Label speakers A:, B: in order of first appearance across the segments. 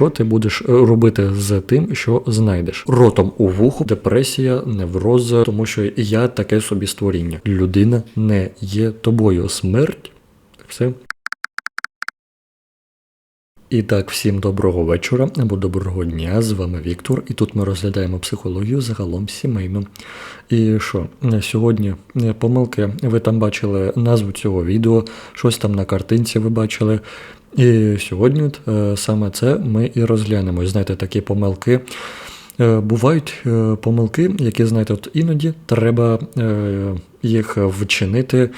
A: що ти будеш е, робити з тим, що знайдеш. Ротом у вуху, депресія, невроз, тому що я таке собі створіння. Людина не є тобою. Смерть. Все. І так, всім доброго вечора або доброго дня. З вами Віктор, і тут ми розглядаємо психологію загалом сімейну. І що, сьогодні е, помилки, ви там бачили назву цього відео, щось там на картинці ви бачили. І сьогодні от, е, саме це ми і розглянемо. Знаєте, такі помилки. Е, Бувають е, помилки, які, знаєте, от іноді треба їх вчинити,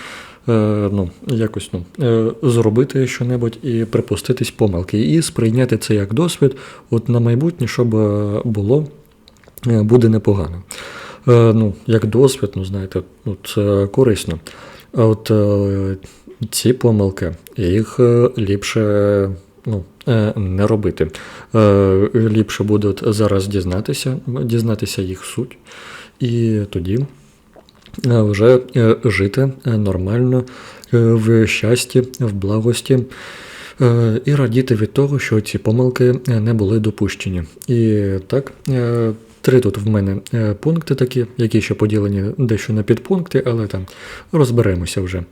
A: ну, якось ну, зробити щонебудь і припуститись помилки, і сприйняти це як досвід, от на майбутнє, щоб було, буде непогано. Ну, як досвід, ну, знаєте, ну, це корисно. От ці помилки, їх е, ліпше ну, е, не робити. Е, Ліпше буде зараз дізнатися, дізнатися їх суть, і тоді вже жити нормально в щасті, в благості. І радіти від того, що ці помилки не були допущені. І так, три тут в мене е, пункти такі, які ще поділені дещо на підпункти, але там розберемося вже.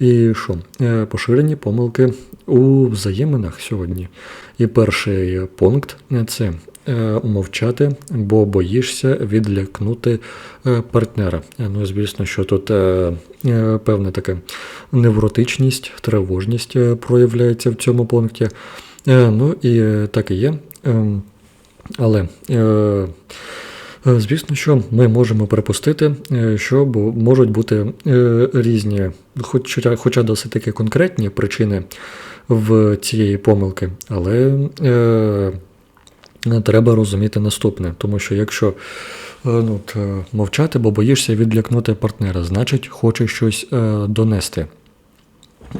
A: І що? Е, Поширені помилки у взаєминах сьогодні. І перший пункт це е, мовчати, бо боїшся відлякнути партнера. Ну, звісно, що тут певна така невротичність, тривожність проявляється в цьому пункті. Ну і так і є. Але е, е, звісно, що ми можемо припустити, е, що можуть бути різні, хоча, хоча досить таки конкретні причини в цієї помилки, але треба розуміти наступне, тому що якщо ну, мовчати, бо боїшся відлякнути партнера, значить хочеш щось донести.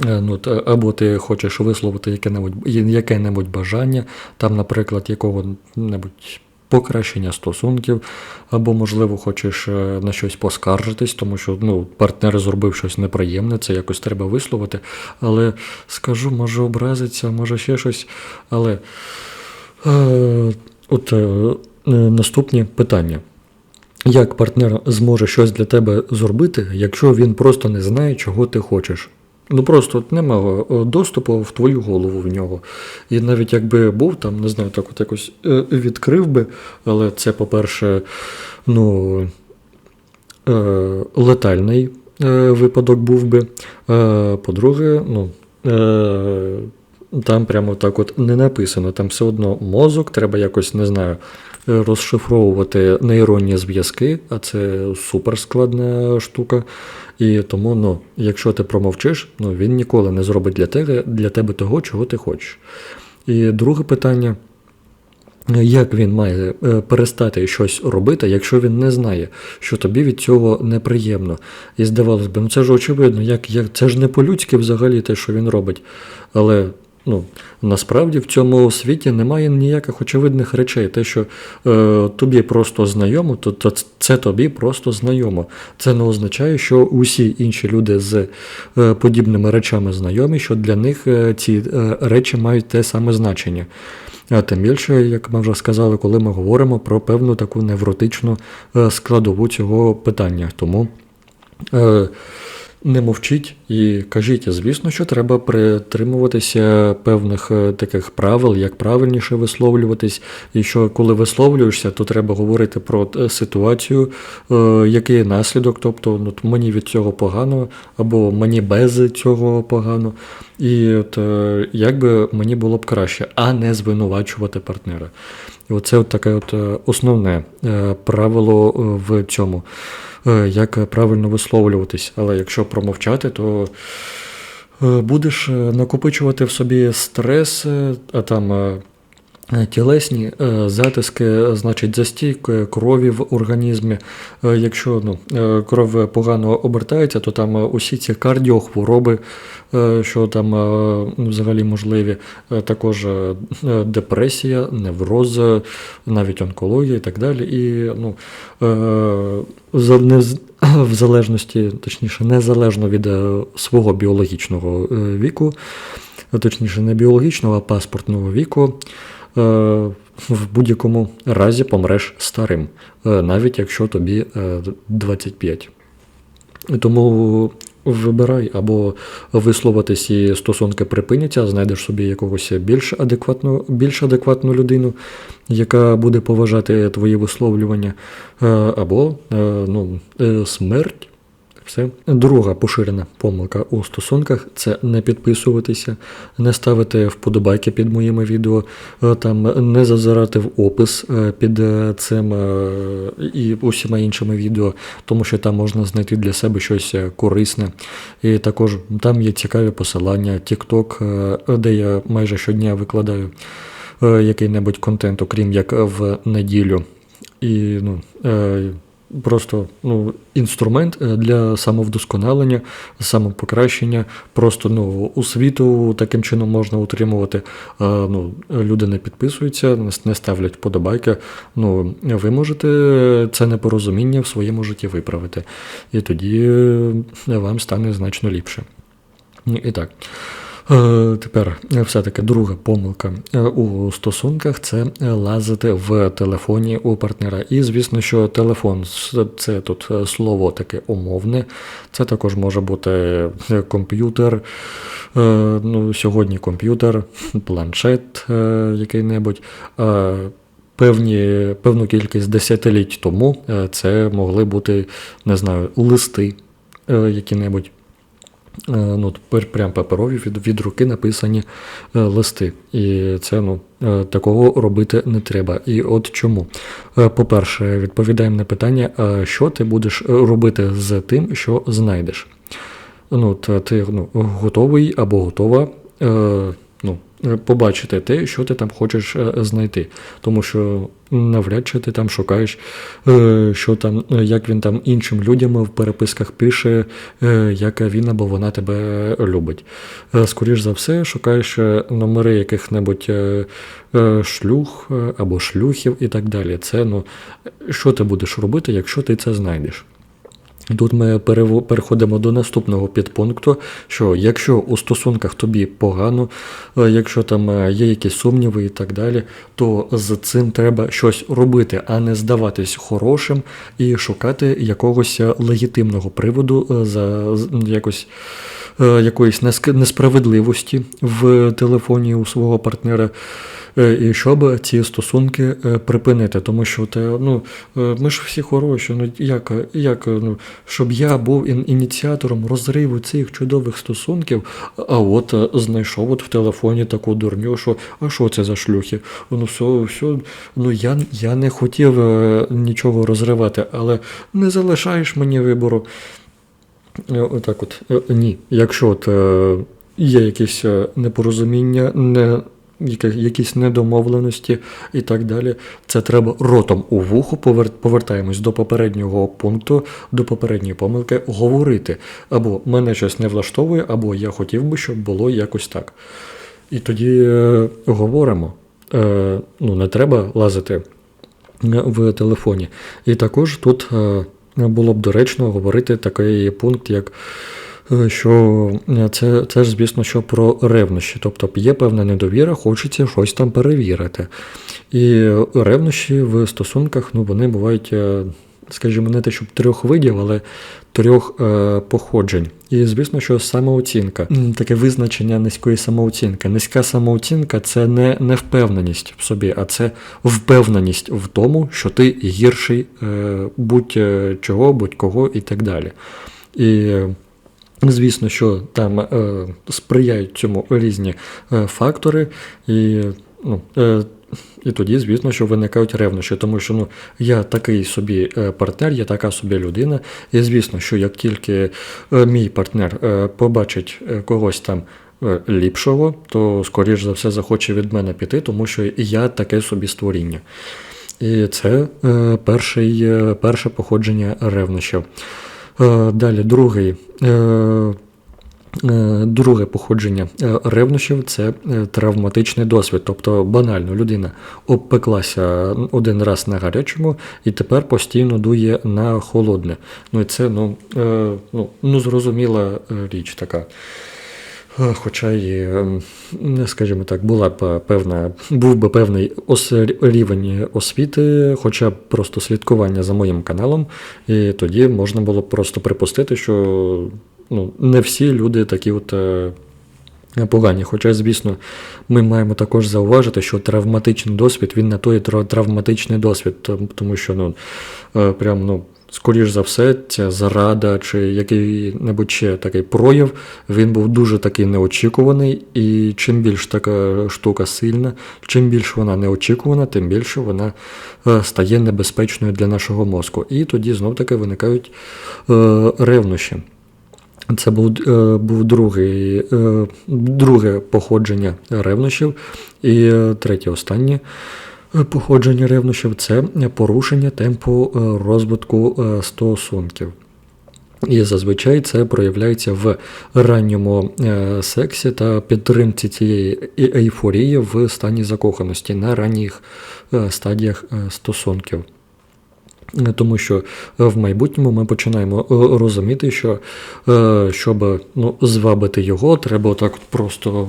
A: Е, Ну, або ти хочеш висловити яке-небудь, яке-небудь бажання, там, наприклад, якого-небудь покращення стосунків, або, можливо, хочеш е, на щось поскаржитись, тому що ну, партнер зробив щось неприємне, це якось треба висловити. Але скажу, може образиться, може ще щось. Але е, от е, е, наступні питання. Як партнер зможе щось для тебе зробити, якщо він просто не знає, чого ти хочеш? Ну просто от немає е, доступу в твою голову в нього. І навіть якби був там, не знаю, так от якось е, відкрив би, але це, по-перше, ну, е, летальний випадок був би. По-друге, ну, там прямо так от не написано. Там все одно мозок, треба якось, не знаю, розшифровувати нейронні зв'язки, а це суперскладна штука. І тому, ну, якщо ти промовчиш, ну, він ніколи не зробить для тебе, для тебе того, чого ти хочеш. І друге питання. Як він має е, перестати щось робити, якщо він не знає, що тобі від цього неприємно? І здавалось би, ну це ж очевидно, як, як, це ж не по-людськи взагалі те, що він робить. Але ну, насправді в цьому світі немає ніяких очевидних речей. Те, що е, тобі просто знайомо, то, то це тобі просто знайомо. Це не означає, що усі інші люди з е, подібними речами знайомі, що для них е, ці е, речі мають те саме значення. А тим більше, як ми вже сказали, коли ми говоримо про певну таку невротичну е, складову цього питання. Тому е, не мовчіть і кажіть, звісно, що треба притримуватися певних е, таких правил, як правильніше висловлюватись, і що коли висловлюєшся, то треба говорити про е, ситуацію, е, який наслідок, тобто ну, от мені від цього погано, або мені без цього погано. І от як би мені було б краще, а не звинувачувати партнера. Оце от таке от е, основне е, правило е, в цьому, як правильно висловлюватись. Але якщо промовчати, то будеш накопичувати в собі стрес, а там. Е, Е, Тілесні е, затиски, значить, застійк е, крові в організмі. Е, Якщо ну, е, кров погано обертається, то там е, усі ці кардіохвороби, е, що там е, ну, взагалі можливі, е, також е, е, депресія, невроз, е, навіть онкологія і так далі. І ну, е, в залежності, точніше, незалежно від е, свого біологічного е, віку, точніше, не біологічного, а паспортного віку. В будь-якому разі помреш старим, е, навіть якщо тобі е, 25. Тому вибирай або висловитись і стосунки припиняться, знайдеш собі якогось більш адекватну, більш адекватну людину, яка буде поважати твої висловлювання, е, або е, ну, е, смерть. Все. Друга поширена помилка у стосунках це не підписуватися, не ставити вподобайки під моїми відео, е, там не зазирати в опис е, під е, цим і усіма іншими відео, тому що там можна знайти для себе щось корисне. І також там є цікаві посилання, TikTok, де я майже щодня викладаю який-небудь контент, окрім як в неділю. І ну, просто ну, інструмент е, для самовдосконалення, самопокращення. Просто ну, у світу таким чином можна утримувати. Е, ну, люди не підписуються, не- не ставлять подобайки. Ну, ви можете це непорозуміння в своєму житті виправити. І тоді е, вам стане значно ліпше. І так. Е, Тепер все-таки друга помилка е, у стосунках це лазити в телефоні у партнера. І звісно, що телефон це тут е, слово таке умовне. Це також може бути комп'ютер. Ну, сьогодні комп'ютер, планшет який-небудь. Певні, певну кількість десятиліть тому це могли бути, не знаю, листи які-небудь. Е, ну, прям паперові від, від руки написані е, листи. І це ну, е, такого робити не треба. І от чому. По-перше, відповідаємо на питання, що ти будеш робити з тим, що знайдеш. Ну, ти ну, готовий або готова. Побачити те, що ти там хочеш е, знайти. Тому що навряд чи ти там шукаєш, е, що там, е, як він там іншим людям в переписках пише, е, як він або вона тебе любить. Е, Скоріш за все, шукаєш е, номери яких-небудь е, е, шлюх е, або шлюхів і так далі. Це ну, що ти будеш робити, якщо ти це знайдеш? Тут ми переходимо до наступного підпункту, що якщо у стосунках тобі погано, е, якщо там е, є якісь сумніви і так далі, то з цим треба щось робити, а не здаватись хорошим і шукати якогось е, легітимного приводу за якось. Якоїсь несправедливості в телефоні у свого партнера, і щоб ці стосунки е, припинити. Тому що те, ну, е, ми ж всі хороші, ну як, як ну, щоб я був ініціатором розриву цих чудових стосунків, а от е, знайшов от в телефоні таку дурню, що а що це за шлюхи? Ну все, все, ну я, я не хотів е, нічого розривати, але не залишаєш мені вибору. Е, Отак от. Е, Ні. Якщо от, е, є якісь е, непорозуміння, не, якісь недомовленості і так далі, це треба ротом у вухо повертаємось до попереднього пункту, до попередньої помилки, говорити. Або мене щось не влаштовує, або я хотів би, щоб було якось так. І тоді е, говоримо. Е, ну, не треба лазити в телефоні. І також тут е, було б доречно говорити такий пункт, як е, що це, це ж, звісно, що про ревнощі. Тобто є певна недовіра, хочеться щось там перевірити. І ревнощі в стосунках ну, вони бувають, е, скажімо, не те, щоб трьох видів, але трьох е, походжень. І звісно, що самооцінка, таке визначення низької самооцінки. Низька самооцінка це не невпевненість в собі, а це впевненість в тому, що ти гірший е, будь-чого, будь-кого і так далі. І е, Звісно, що там е, сприяють цьому різні е, фактори, і, ну, е, і тоді, звісно, що виникають ревнощі, тому що ну, я такий собі е, партнер, я така собі людина, і звісно, що як тільки е, мій партнер е, побачить е, когось там е, ліпшого, то, скоріш за все, захоче від мене піти, тому що я таке собі створіння. І це е, перший, перше походження ревнощів. Е, Далі другий. е, е, Друге походження ревнощів це травматичний досвід. Тобто банально людина обпеклася один раз на гарячому і тепер постійно дує на холодне. Ну і це ну, ну, ну зрозуміла річ така. Хоча і, ем, скажімо так, була б певна, був би певний ос, рівень освіти, хоча б просто слідкування за моїм каналом, і тоді можна було б просто припустити, що ну, не всі люди такі от. е, Погані, хоча, звісно, ми маємо також зауважити, що травматичний досвід він не той травматичний досвід, тому що ну, е, прям, ну, скоріш за все, ця зарада чи який-небудь ще такий прояв, він був дуже такий неочікуваний, і чим більш така штука сильна, чим більш вона неочікувана, тим більше вона е, стає небезпечною для нашого мозку. І тоді знов таки виникають е, ревнощі. Це був, е, був другий, друге походження ревнощів. І третє останнє походження ревнощів це порушення темпу е, розвитку е, стосунків. І зазвичай це проявляється в ранньому е, сексі та підтримці цієї е- ейфорії в стані закоханості на ранніх е, стадіях е, стосунків. Тому що е, в майбутньому ми починаємо е, розуміти, що е, щоб ну, звабити його, треба отак от просто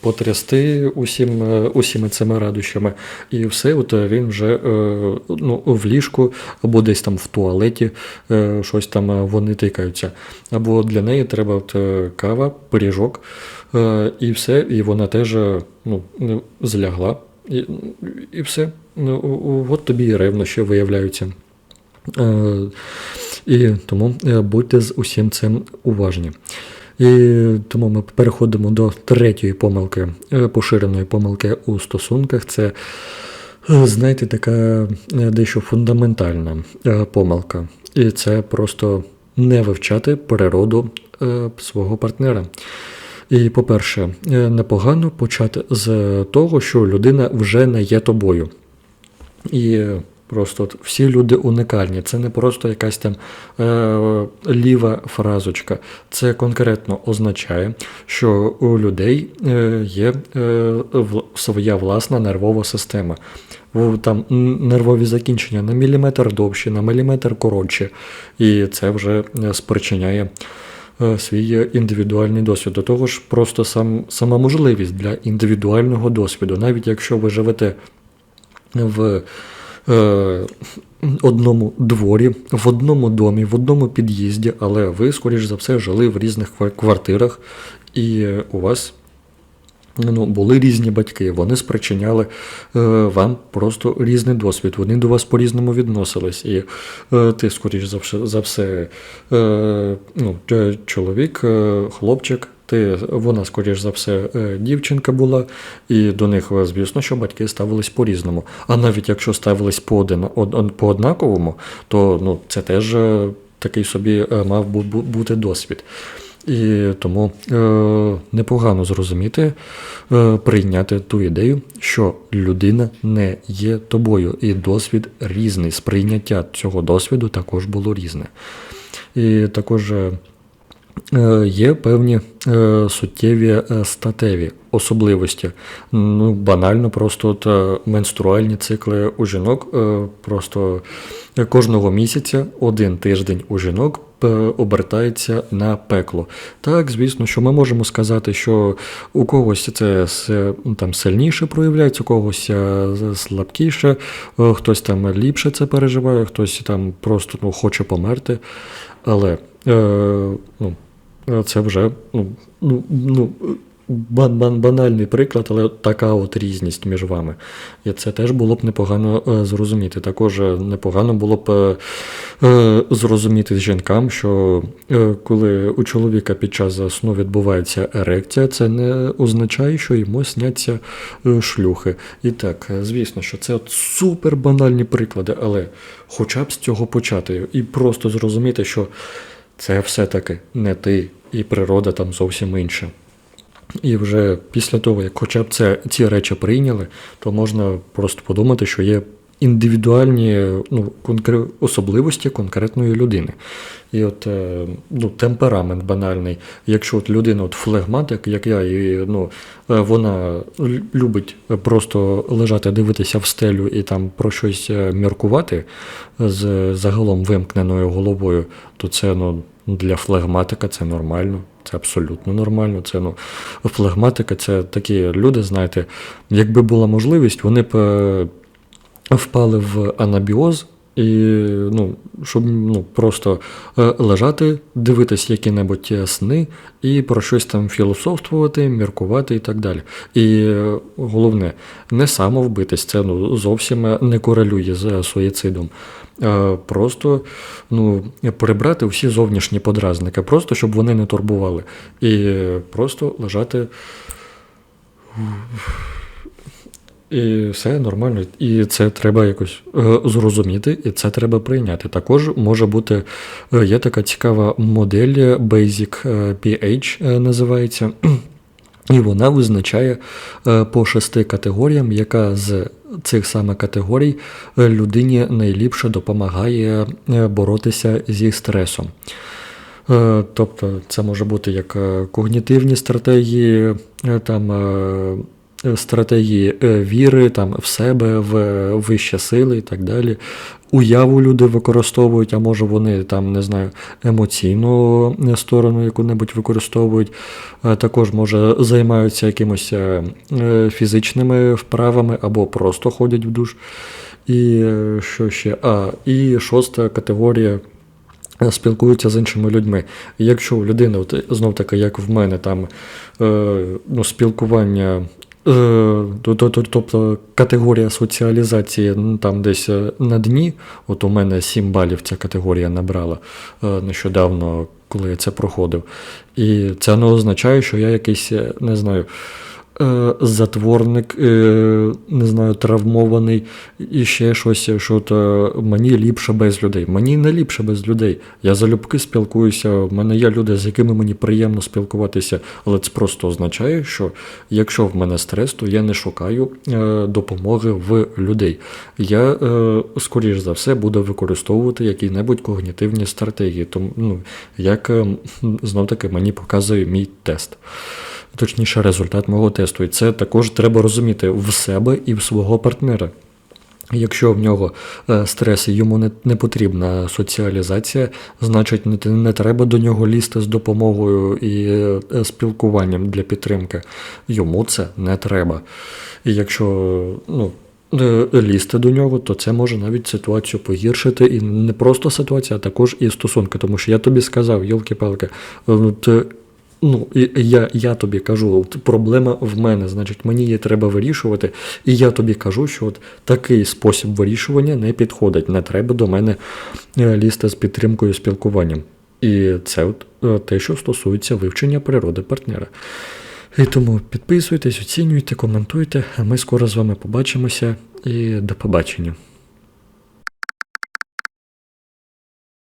A: потрясти усім, усіми цими радощами. І все, от він вже ну, в ліжку або десь там в туалеті щось там вони тикаються. Або для неї треба от, кава, пиріжок, і все, і вона теж ну, злягла. І, і все. Ну, от тобі і ревнощі виявляються. Е, і тому е, будьте з усім цим уважні. І тому ми переходимо до третьої помилки, е, поширеної помилки у стосунках. Це, знаєте, така дещо фундаментальна помилка. І це просто не вивчати природу свого партнера. І, по-перше, непогано почати з того, що людина вже не є тобою. І просто от всі люди унікальні. Це не просто якась там е, ліва фразочка. Це конкретно означає, що у людей е, є е, своя власна нервова система. Там нервові закінчення на міліметр довші, на міліметр коротші. І це вже е, спричиняє е, свій індивідуальний досвід. До того ж, просто сам, сама можливість для індивідуального досвіду, навіть якщо ви живете в е, одному дворі, в одному домі, в одному під'їзді, але ви, скоріш за все, жили в різних квартирах, і е, у вас ну, були різні батьки, вони спричиняли е, вам просто різний досвід, вони до вас по-різному відносились. І е, ти, скоріш за все, за все е, ну, чоловік, е, хлопчик, ти, вона, скоріш за все, е, дівчинка була, і до них, е, звісно, що батьки ставились по-різному. А навіть якщо ставились по, один, од- од- по однаковому, то ну, це теж е, такий собі мав бу- бу- бути досвід. І тому е, непогано зрозуміти, е, прийняти ту ідею, що людина не є тобою, і досвід різний. Сприйняття цього досвіду також було різне. І також є певні е, суттєві е, статеві особливості. Ну, банально, просто от, е, менструальні цикли у жінок е, просто кожного місяця один тиждень у жінок е, обертається на пекло. Так, звісно, що ми можемо сказати, що у когось це там сильніше проявляється, у когось е, слабкіше, е, хтось там ліпше це переживає, хтось там просто ну, хоче померти. Але е, ну, е, це вже ну, ну, ну, бан- бан- банальний приклад, але така от різність між вами. І це теж було б непогано е, зрозуміти. Також е, непогано було б е, е, зрозуміти жінкам, що е, коли у чоловіка під час сну відбувається ерекція, це не означає, що йому сняться е, шлюхи. І так, е, звісно, що це от супер банальні приклади, але хоча б з цього почати і просто зрозуміти, що це все-таки не ти, і природа там зовсім інша. І вже після того, як хоча б це, ці речі прийняли, то можна просто подумати, що є індивідуальні ну, конкре- особливості конкретної людини. І от е, ну, темперамент банальний. Якщо от людина от флегматик, як я, і ну, е, вона любить просто лежати, дивитися в стелю і там про щось е, міркувати з загалом вимкненою головою, то це ну, для флегматика це нормально. Це абсолютно нормально. Це ну флегматика це такі люди, знаєте, якби була можливість, вони б е, впали в анабіоз. І ну, щоб ну, просто е, лежати, дивитись які-небудь е, сни і про щось там філософствувати, міркувати і так далі. І е, головне, не самовбитись, це ну, зовсім не корелює з суїцидом. Просто ну, прибрати всі зовнішні подразники, просто щоб вони не турбували. І просто лежати. І все нормально, і це треба якось е, зрозуміти, і це треба прийняти. Також може бути е, є така цікава модель е, Basic PH називається. І вона визначає по шести категоріям, яка з цих саме категорій людині найліпше допомагає боротися зі стресом. Тобто це може бути як когнітивні стратегії, там стратегії е, віри там, в себе, в е, вищі сили і так далі. Уяву люди використовують, а може вони там, не знаю, емоційну е, сторону яку-небудь використовують. Е, Також, може, займаються якимось е, е, фізичними вправами або просто ходять в душ. І е, що ще? А, і шоста категорія спілкуються з іншими людьми. Якщо у людини, знов таки, як в мене, там е, ну, спілкування, е, тобто категорія соціалізації ну, там десь е, на дні, от у мене 7 балів ця категорія набрала е, нещодавно, коли я це проходив. І це не означає, що я якийсь, е, не знаю. Е, Затворник, е, не знаю, травмований і ще щось, що е, мені ліпше без людей. Мені не ліпше без людей. Я залюбки спілкуюся, в мене є люди, з якими мені приємно спілкуватися, але це просто означає, що якщо в мене стрес, то я не шукаю е, допомоги в людей. Я, скоріш за все, буду використовувати які-небудь когнітивні стратегії, тому, ну, як е, знов таки мені показує мій тест точніше результат мого тесту. І це також треба розуміти в себе і в свого партнера. Якщо в нього е, стрес і йому не, не потрібна соціалізація, значить не, не треба до нього лізти з допомогою і е, спілкуванням для підтримки. Йому це не треба. І якщо ну, е, лізти до нього, то це може навіть ситуацію погіршити. І не просто ситуація, а також і стосунки. Тому що я тобі сказав, йолки-палки, Ну, я, я тобі кажу, от проблема в мене, значить, мені її треба вирішувати. І я тобі кажу, що от такий спосіб вирішування не підходить. Не треба до мене е, лізти з підтримкою спілкуванням. І це от е, те, що стосується вивчення природи партнера. І тому підписуйтесь, оцінюйте, коментуйте, а ми скоро з вами побачимося і до побачення.